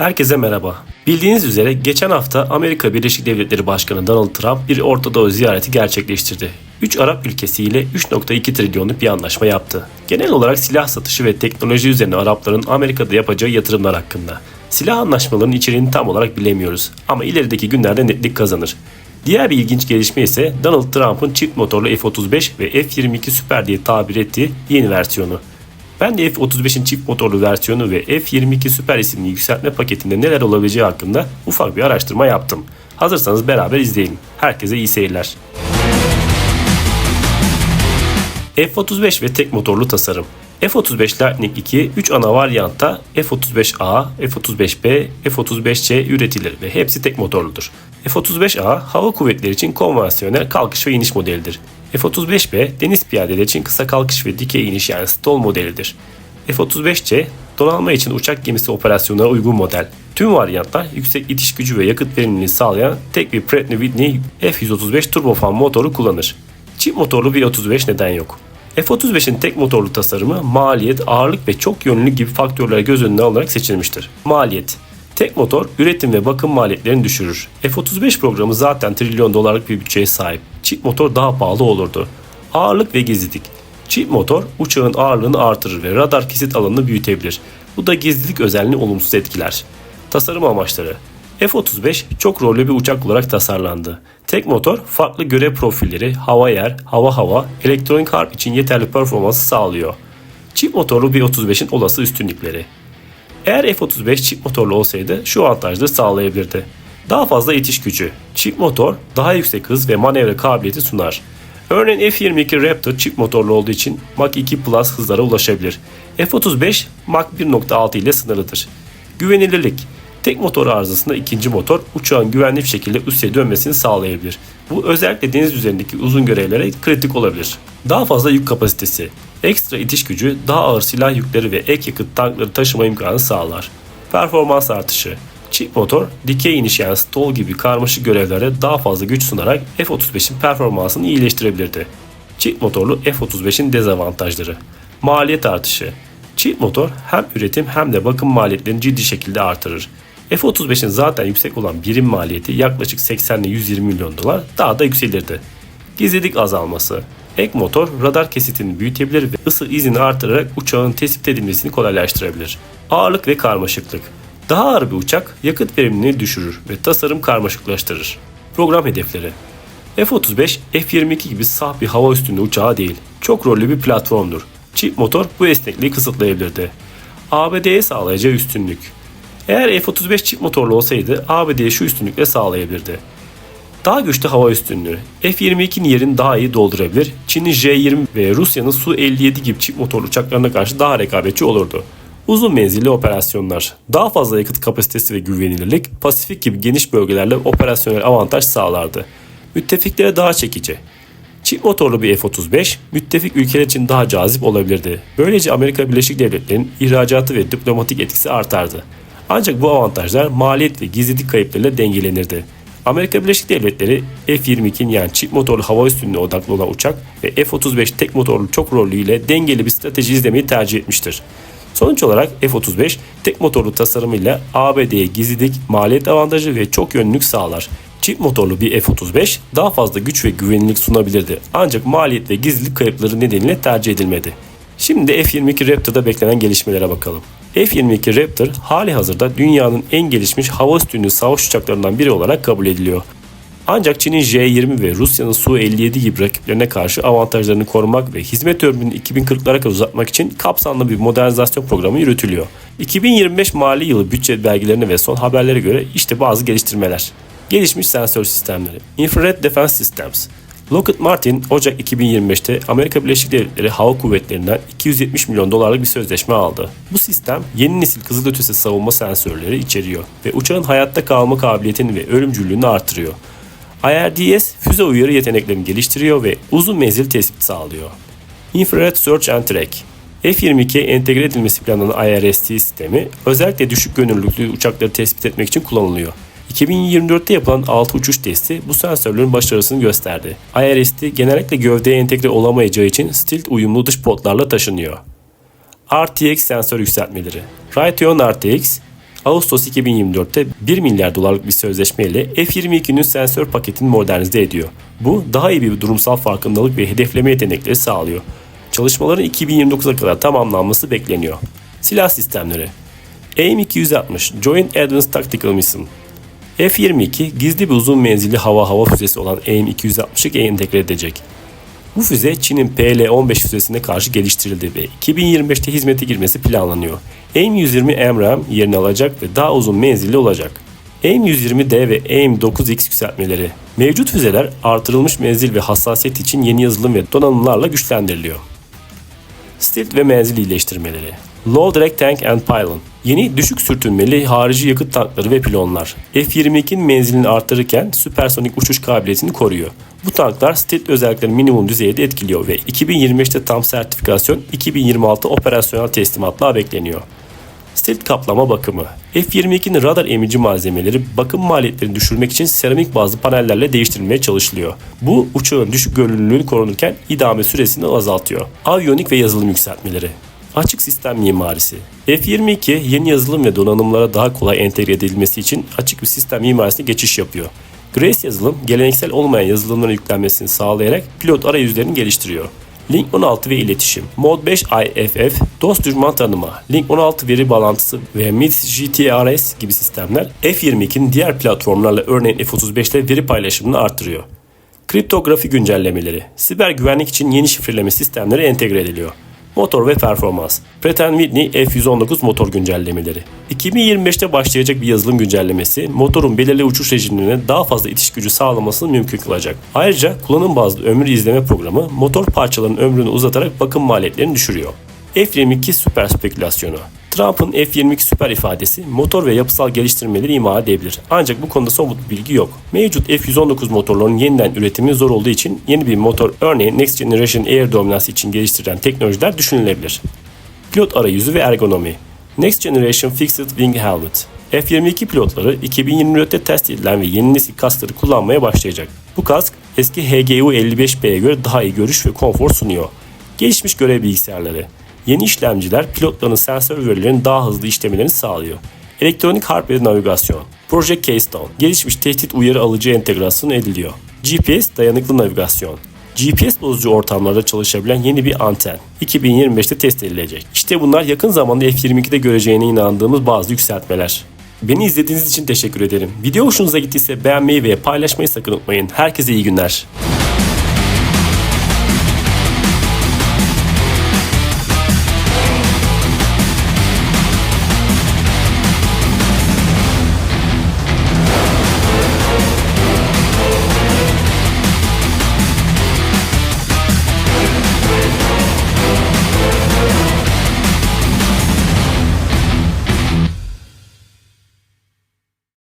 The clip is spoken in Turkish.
Herkese merhaba. Bildiğiniz üzere geçen hafta Amerika Birleşik Devletleri Başkanı Donald Trump bir Orta Doğu ziyareti gerçekleştirdi. 3 Arap ülkesiyle 3.2 trilyonluk bir anlaşma yaptı. Genel olarak silah satışı ve teknoloji üzerine Arapların Amerika'da yapacağı yatırımlar hakkında. Silah anlaşmalarının içeriğini tam olarak bilemiyoruz ama ilerideki günlerde netlik kazanır. Diğer bir ilginç gelişme ise Donald Trump'ın çift motorlu F-35 ve F-22 Super diye tabir ettiği yeni versiyonu. Ben de F-35'in çift motorlu versiyonu ve F-22 Super isimli yükseltme paketinde neler olabileceği hakkında ufak bir araştırma yaptım. Hazırsanız beraber izleyelim. Herkese iyi seyirler. F-35 ve tek motorlu tasarım. F-35 Lightning 2 3 ana varyantta F-35A, F-35B, F-35C üretilir ve hepsi tek motorludur. F-35A hava kuvvetleri için konvansiyonel kalkış ve iniş modelidir. F-35B deniz piyadeleri için kısa kalkış ve dikey iniş yani stall modelidir. F-35C donanma için uçak gemisi operasyonlara uygun model. Tüm varyantlar yüksek itiş gücü ve yakıt verimliliği sağlayan tek bir Pratt Whitney F-135 turbofan motoru kullanır. Çift motorlu bir 35 neden yok. F-35'in tek motorlu tasarımı maliyet, ağırlık ve çok yönlülük gibi faktörler göz önüne alarak seçilmiştir. Maliyet Tek motor üretim ve bakım maliyetlerini düşürür. F-35 programı zaten trilyon dolarlık bir bütçeye sahip. Çift motor daha pahalı olurdu. Ağırlık ve gizlilik Çift motor uçağın ağırlığını artırır ve radar kesit alanını büyütebilir. Bu da gizlilik özelliğini olumsuz etkiler. Tasarım amaçları F-35 çok rollü bir uçak olarak tasarlandı. Tek motor farklı görev profilleri, hava yer, hava hava, elektronik harp için yeterli performansı sağlıyor. Çift motorlu bir 35'in olası üstünlükleri. Eğer F-35 çift motorlu olsaydı şu avantajları sağlayabilirdi. Daha fazla itiş gücü. Çift motor daha yüksek hız ve manevra kabiliyeti sunar. Örneğin F-22 Raptor çift motorlu olduğu için Mach 2 Plus hızlara ulaşabilir. F-35 Mach 1.6 ile sınırlıdır. Güvenilirlik Tek motor arızasında ikinci motor uçağın güvenli bir şekilde üste dönmesini sağlayabilir. Bu özellikle deniz üzerindeki uzun görevlere kritik olabilir. Daha fazla yük kapasitesi. Ekstra itiş gücü daha ağır silah yükleri ve ek yakıt tankları taşıma imkanı sağlar. Performans artışı. Çift motor, dikey iniş yani stall gibi karmaşık görevlere daha fazla güç sunarak F-35'in performansını iyileştirebilirdi. Çift motorlu F-35'in dezavantajları. Maliyet artışı. Çift motor hem üretim hem de bakım maliyetlerini ciddi şekilde artırır. F-35'in zaten yüksek olan birim maliyeti yaklaşık 80 ile 120 milyon dolar daha da yükselirdi. Gizlilik azalması. Ek motor radar kesitini büyütebilir ve ısı izini artırarak uçağın tespit edilmesini kolaylaştırabilir. Ağırlık ve karmaşıklık. Daha ağır bir uçak yakıt verimliliğini düşürür ve tasarım karmaşıklaştırır. Program hedefleri F-35, F-22 gibi saf bir hava üstünde uçağı değil. Çok rollü bir platformdur. Çift motor bu esnekliği kısıtlayabilirdi. ABD'ye sağlayacağı üstünlük. Eğer F-35 çift motorlu olsaydı ABD'ye şu üstünlükle sağlayabilirdi. Daha güçlü hava üstünlüğü. F-22'nin yerini daha iyi doldurabilir. Çin'in J-20 ve Rusya'nın Su-57 gibi çift motorlu uçaklarına karşı daha rekabetçi olurdu. Uzun menzilli operasyonlar, daha fazla yakıt kapasitesi ve güvenilirlik, Pasifik gibi geniş bölgelerle operasyonel avantaj sağlardı. Müttefiklere daha çekici. Çift motorlu bir F-35 müttefik ülkeler için daha cazip olabilirdi. Böylece Amerika Birleşik Devletleri'nin ihracatı ve diplomatik etkisi artardı. Ancak bu avantajlar maliyet ve gizlilik kayıplarıyla dengelenirdi. Amerika Birleşik Devletleri F-22'nin yani çift motorlu hava üstünlüğüne odaklı olan uçak ve F-35 tek motorlu çok rollü ile dengeli bir strateji izlemeyi tercih etmiştir. Sonuç olarak F-35 tek motorlu tasarımıyla ABD'ye gizlilik, maliyet avantajı ve çok yönlülük sağlar. Çift motorlu bir F-35 daha fazla güç ve güvenilirlik sunabilirdi ancak maliyet ve gizlilik kayıpları nedeniyle tercih edilmedi. Şimdi de F-22 Raptor'da beklenen gelişmelere bakalım. F-22 Raptor hali hazırda dünyanın en gelişmiş hava üstünlüğü savaş uçaklarından biri olarak kabul ediliyor. Ancak Çin'in J-20 ve Rusya'nın Su-57 gibi rakiplerine karşı avantajlarını korumak ve hizmet ömrünü 2040'lara kadar uzatmak için kapsamlı bir modernizasyon programı yürütülüyor. 2025 mali yılı bütçe belgelerine ve son haberlere göre işte bazı geliştirmeler. Gelişmiş sensör sistemleri, Infrared Defense Systems, Lockheed Martin Ocak 2025'te Amerika Birleşik Devletleri Hava Kuvvetleri'nden 270 milyon dolarlık bir sözleşme aldı. Bu sistem yeni nesil kızılötesi savunma sensörleri içeriyor ve uçağın hayatta kalma kabiliyetini ve ölümcüllüğünü artırıyor. IRDS füze uyarı yeteneklerini geliştiriyor ve uzun menzil tespit sağlıyor. Infrared Search and Track F-22'ye entegre edilmesi planlanan IRST sistemi özellikle düşük gönüllülüklü uçakları tespit etmek için kullanılıyor. 2024'te yapılan 6 uçuş testi bu sensörlerin başarısını gösterdi. IRST genellikle gövdeye entegre olamayacağı için stilt uyumlu dış potlarla taşınıyor. RTX sensör yükseltmeleri Raytheon RTX Ağustos 2024'te 1 milyar dolarlık bir sözleşmeyle F-22'nin sensör paketini modernize ediyor. Bu daha iyi bir durumsal farkındalık ve hedefleme yetenekleri sağlıyor. Çalışmaların 2029'a kadar tamamlanması bekleniyor. Silah sistemleri AIM-260 Joint Advanced Tactical Mission F-22 gizli bir uzun menzilli hava hava füzesi olan AIM-260'ı entegre edecek. Bu füze Çin'in PL-15 füzesine karşı geliştirildi ve 2025'te hizmete girmesi planlanıyor. AIM-120 MRAM yerini alacak ve daha uzun menzilli olacak. AIM-120D ve AIM-9X yükseltmeleri Mevcut füzeler artırılmış menzil ve hassasiyet için yeni yazılım ve donanımlarla güçlendiriliyor. Stilt ve menzil iyileştirmeleri. Low Drag Tank and Pylon. Yeni düşük sürtünmeli harici yakıt tankları ve pilonlar. F-22'nin menzilini artırırken süpersonik uçuş kabiliyetini koruyor. Bu tanklar stilt özelliklerini minimum düzeyde etkiliyor ve 2025'te tam sertifikasyon, 2026 operasyonel teslimatla bekleniyor. Stilt kaplama bakımı. F-22'nin radar emici malzemeleri bakım maliyetlerini düşürmek için seramik bazlı panellerle değiştirilmeye çalışılıyor. Bu uçağın düşük görünürlüğünü korunurken idame süresini azaltıyor. Aviyonik ve yazılım yükseltmeleri. Açık sistem mimarisi. F-22 yeni yazılım ve donanımlara daha kolay entegre edilmesi için açık bir sistem mimarisine geçiş yapıyor. Grace yazılım geleneksel olmayan yazılımların yüklenmesini sağlayarak pilot arayüzlerini geliştiriyor. Link 16 ve iletişim. Mod 5 IFF, dost düşman tanıma, Link 16 veri bağlantısı ve MIT GTRS gibi sistemler F-22'nin diğer platformlarla örneğin F-35 ile veri paylaşımını artırıyor. Kriptografi güncellemeleri. Siber güvenlik için yeni şifreleme sistemleri entegre ediliyor. Motor ve performans. Pratt Whitney F119 motor güncellemeleri. 2025'te başlayacak bir yazılım güncellemesi motorun belirli uçuş rejimlerine daha fazla itiş gücü sağlamasını mümkün kılacak. Ayrıca kullanım bazlı ömür izleme programı motor parçalarının ömrünü uzatarak bakım maliyetlerini düşürüyor. F-22 süper spekülasyonu. Trump'ın F-22 süper ifadesi motor ve yapısal geliştirmeleri ima edebilir. Ancak bu konuda somut bilgi yok. Mevcut F-119 motorlarının yeniden üretimi zor olduğu için yeni bir motor örneğin Next Generation Air Dominance için geliştirilen teknolojiler düşünülebilir. Pilot arayüzü ve ergonomi. Next Generation Fixed Wing Helmet. F-22 pilotları 2024'te test edilen ve yeni nesil kaskları kullanmaya başlayacak. Bu kask eski HGU-55B'ye göre daha iyi görüş ve konfor sunuyor. Gelişmiş görev bilgisayarları. Yeni işlemciler pilotların sensör verilerinin daha hızlı işlemelerini sağlıyor. Elektronik harp ve navigasyon. Project Keystone. Gelişmiş tehdit uyarı alıcı entegrasyon ediliyor. GPS dayanıklı navigasyon. GPS bozucu ortamlarda çalışabilen yeni bir anten 2025'te test edilecek. İşte bunlar yakın zamanda F-22'de göreceğine inandığımız bazı yükseltmeler. Beni izlediğiniz için teşekkür ederim. Video hoşunuza gittiyse beğenmeyi ve paylaşmayı sakın unutmayın. Herkese iyi günler.